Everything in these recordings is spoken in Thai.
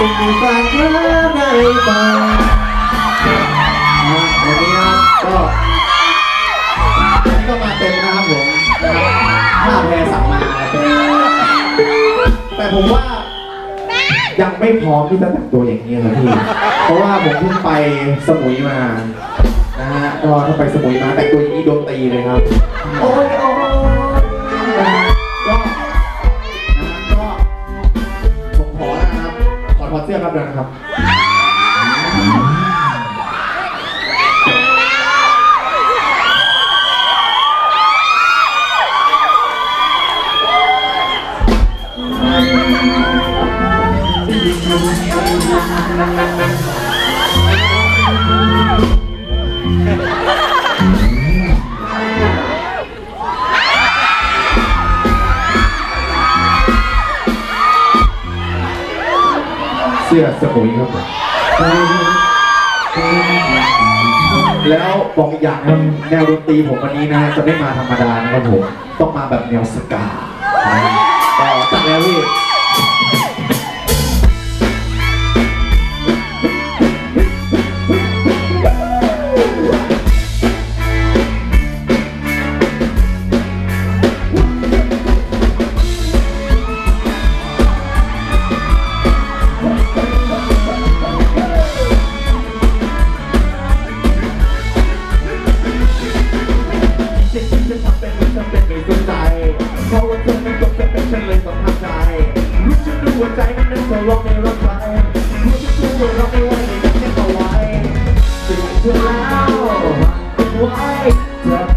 จะมีแฟนเธอได้บ้างนะวันนี้นะครับก็วันนี้ก็มาเต็มนะครับผมนะครับห้าแพรสั่งมาแต่ผมว่ายังไม่พร้อมที่จะแต่งตัวอย่างนี้ครับพี่ เพราะว่าผมเพิ่งไปสมุยมา นะฮะ ก็ถ้าไปสมุยมาแต่งตัวอย่างนี้โดนตีเลยครับ โอ้ยโอ้ ครับเสื้อสมุยครับผมแล้วบอกอีกอย่างนะครับแนวดนตรีผมวันนี้นะจะไม่มาธรรมดานะครับผม ต้องมาแบบแนวสกาต่อจัดแล้วพี่ ฉันเลยต้องทำใจรู้ฉันดูหัวใจมันนั้นจะร้องในรถไฟรู้ฉันดูว่าร้องในวันในนั้นแค่เอาไว้สิ่งเธอแล้วไว้จ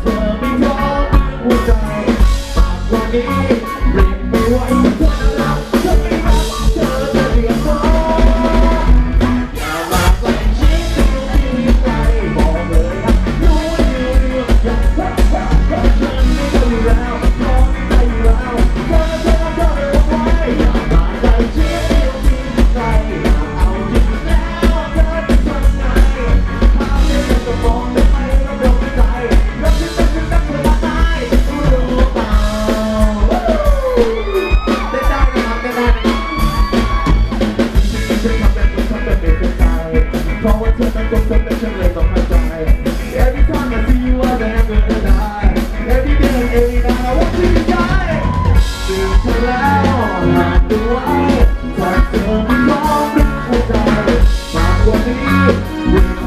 We're